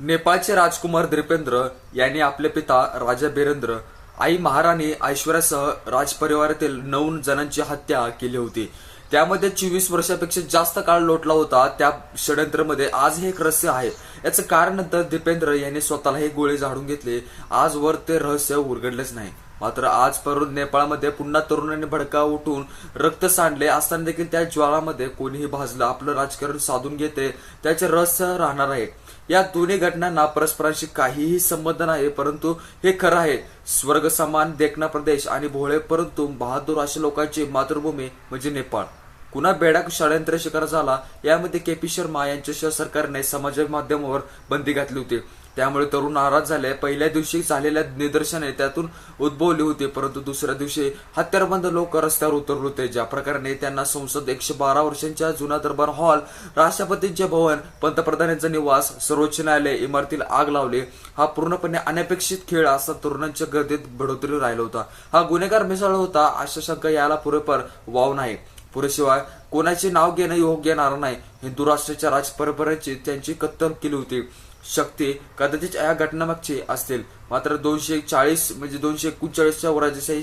नेपाळचे राजकुमार द्रिपेंद्र यांनी आपले पिता राजा बिरेंद्र आई महाराणी ऐश्वर्यासह राजपरिवारातील नऊ जणांची हत्या केली होती. त्यामध्ये चोवीस वर्षापेक्षा जास्त काळ लोटला होता. त्या षडयंत्रामध्ये आज हे एक रहस्य आहे. याचं कारण नंतर दीपेंद्र यांनी स्वतःला हे गोळे झाडून घेतले. आजवर ते रहस्य उलगडलेच नाही. मात्र आज परत नेपाळमध्ये पुन्हा तरुणांनी भडका उठून रक्त सांडले असताना देखील त्या ज्वाळामध्ये कोणीही भाजलं. आपलं राजकारण साधून घेते. त्याचे रहस्य राहणार आहे. या दोन्ही घटनांना परस्परांशी काहीही संबंध नाही परंतु हे खरं आहे. स्वर्ग समान देखना प्रदेश आणि भोळे परंतु बहादूर अशा लोकांची मातृभूमी म्हणजे नेपाळ. कुणा बेडाक षडयंत्र शिकार झाला यामध्ये के पी शर्मा यांच्याशिवाय सरकारने समाज माध्यमावर बंदी घातली होती. त्यामुळे तरुण नाराज झाले. पहिल्या दिवशी झालेल्या निदर्शने त्यातून उद्भवली होती परंतु दुसऱ्या दिवशी हत्यारबंद लोक रस्त्यावर उतरले होते. ज्या प्रकारे त्यांना संसद एकशे बारा वर्षांच्या जुना दरबार हॉल राष्ट्रपतींचे भवन पंतप्रधानांचा निवास सर्वोच्च न्यायालय इमारतीला आग लावली. हा पूर्णपणे अनपेक्षित खेळ असा तरुणांच्या गर्दीत बढोतरी राहिला होता. हा गुन्हेगार मिसळला होता अशा शंका याला पुरेपूर वाव नाही. पुरेशिवाय कोणाचे नाव घेणं योग्य येणार नाही. हिंदू राष्ट्राच्या राजपरंपरेची त्यांची कत्तल केली होती. शक्ती कदाचित या घटनामागची असतील. मात्र दोनशे चाळीस म्हणजे दोनशे एकोणचाळीसच्या राजेशाही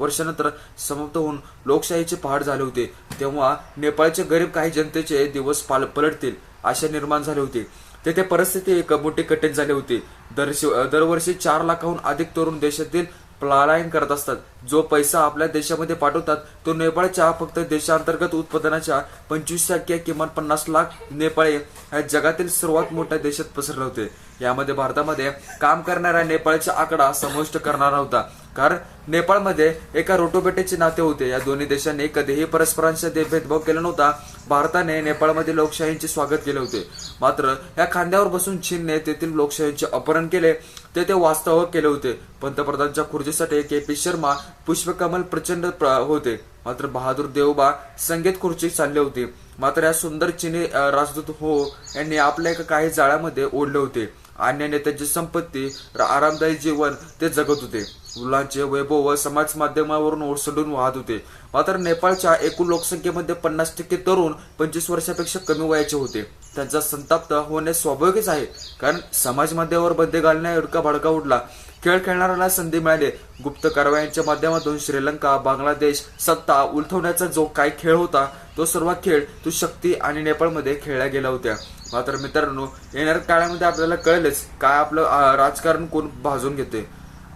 वर्षानंतर समाप्त होऊन लोकशाहीचे पहाड झाले होते. तेव्हा नेपाळचे गरीब काही जनतेचे दिवस पाल पलटतील आशा निर्माण झाले होते. तेथे परिस्थिती एक मोठी कठीण झाली होती. दरशी दरवर्षी चार लाखाहून अधिक तरुण देशातील पलायन करत असतात. जो पैसा आपल्या देशामध्ये पाठवतात तो नेपाळच्या फक्त देशांतर्गत उत्पादनाच्या पंचवीस टक्के किमान पन्नास लाख नेपाळी ह्या जगातील सर्वात मोठ्या देशात पसरले होते. यामध्ये भारतामध्ये काम करणाऱ्या नेपाळचा आकडा समाविष्ट करणारा होता. कारण नेपाळमध्ये एका रोटोबेटेचे नाते होते. या दोन्ही देशांनी कधीही परस्परांचा भेदभाव केला नव्हता. भारताने नेपाळमध्ये लोकशाहीचे स्वागत केले होते. मात्र या खांद्यावर बसून चीनने तेथील लोकशाहीचे अपहरण केले. ते ते वास्तव केले होते. पंतप्रधानच्या खुर्चीसाठी के. पी. शर्मा पुष्पकमल प्रचंड प्र- होते. मात्र बहादूर देवबा संगीत खुर्ची चालले होते. मात्र या सुंदर चीनी राजदूत हो यांनी आपल्या एका काही जाळ्यामध्ये ओढले होते. अन्य नेत्यांची संपत्ती आरामदायी जीवन ते जगत होते. मुलांचे वैभव व समाज माध्यमावरून ओसंडून वाहत होते. मात्र नेपाळच्या एकूण लोकसंख्येमध्ये पन्नास टक्के तरुण पंचवीस वर्षापेक्षा कमी वयाचे होते. त्यांचा संताप्त होणे स्वाभाविकच आहे. कारण समाज माध्यमावर बंदी घालण्या एवढका भडका उडला खेळ खेळणाऱ्याला संधी मिळाली. गुप्त कारवायांच्या माध्यमातून श्रीलंका बांगलादेश सत्ता उलथवण्याचा जो काही खेळ होता तो सर्व खेळ तो शक्ती आणि नेपाळमध्ये खेळल्या गेल्या होत्या. मात्र मित्रांनो येणाऱ्या काळामध्ये आपल्याला कळेलच काय आपलं राजकारण कोण भाजून घेते.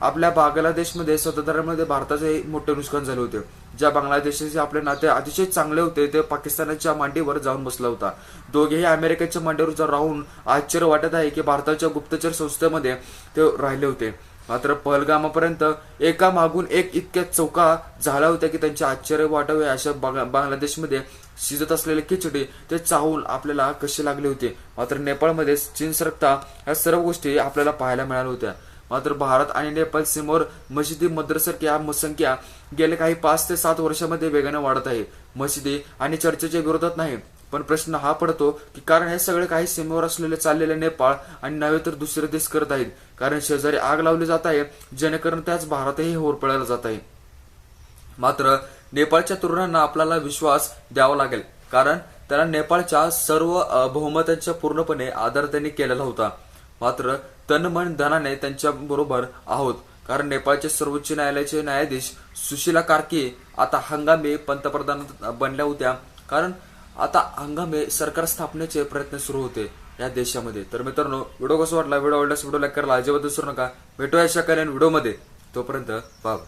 आपल्या बांगलादेशमध्ये स्वातंत्र्यामध्ये भारताचे मोठे नुकसान झाले होते. ज्या बांगलादेशाचे आपले नाते अतिशय चांगले होते ते पाकिस्तानाच्या मांडीवर जाऊन बसला होता. दोघेही अमेरिकेच्या मांडीवर जाऊन राहून आश्चर्य वाटत आहे की भारताच्या गुप्तचर संस्थेमध्ये ते राहिले होते. मात्र पहलगामापर्यंत एका मागून एक इतक्या चौका झाला होत्या की त्यांचे आश्चर्य वाटावे अशा बांग- बांगलादेशमध्ये शिजत असलेले खिचडी ते चाहून आपल्याला कसे लागले होते? मात्र नेपाळमध्ये चीन सरकता या सर्व गोष्टी आपल्याला पाहायला मिळाल्या होत्या. मात्र भारत आणि नेपाळ सीमेवर मशिदी मद्रसारख्या संख्या गेल्या काही पाच ते सात वर्षामध्ये वेगाने वाढत आहे. मशिदी आणि चर्चेच्या विरोधात नाही पण प्रश्न हा पडतो की कारण हे सगळे काही सीमेवर असलेले चाललेले नेपाळ आणि नव्हे तर दुसरे देश करत आहेत. कारण शेजारी आग लावली जात आहे जेणेकरून त्याच भारतही होरपळायला जात आहे. मात्र नेपाळच्या तरुणांना आपल्याला विश्वास द्यावा लागेल कारण त्याला नेपाळच्या सर्व बहुमतांच्या पूर्णपणे आदर त्यांनी केलेला होता. मात्र तन मन धनाने त्यांच्या बरोबर आहोत. कारण नेपाळचे सर्वोच्च न्यायालयाचे न्यायाधीश सुशीला कार्की आता हंगामे पंतप्रधान बनल्या होत्या. कारण आता हंगामे सरकार स्थापनेचे प्रयत्न सुरू होते या देशामध्ये. तर मित्रांनो व्हिडिओ कसा वाटला? व्हिडिओ आवडल्यास व्हिडिओ लाईक करायला अजिबात विसरू नका. भेटूया अशा कल्याण व्हिडिओमध्ये. तोपर्यंत बाब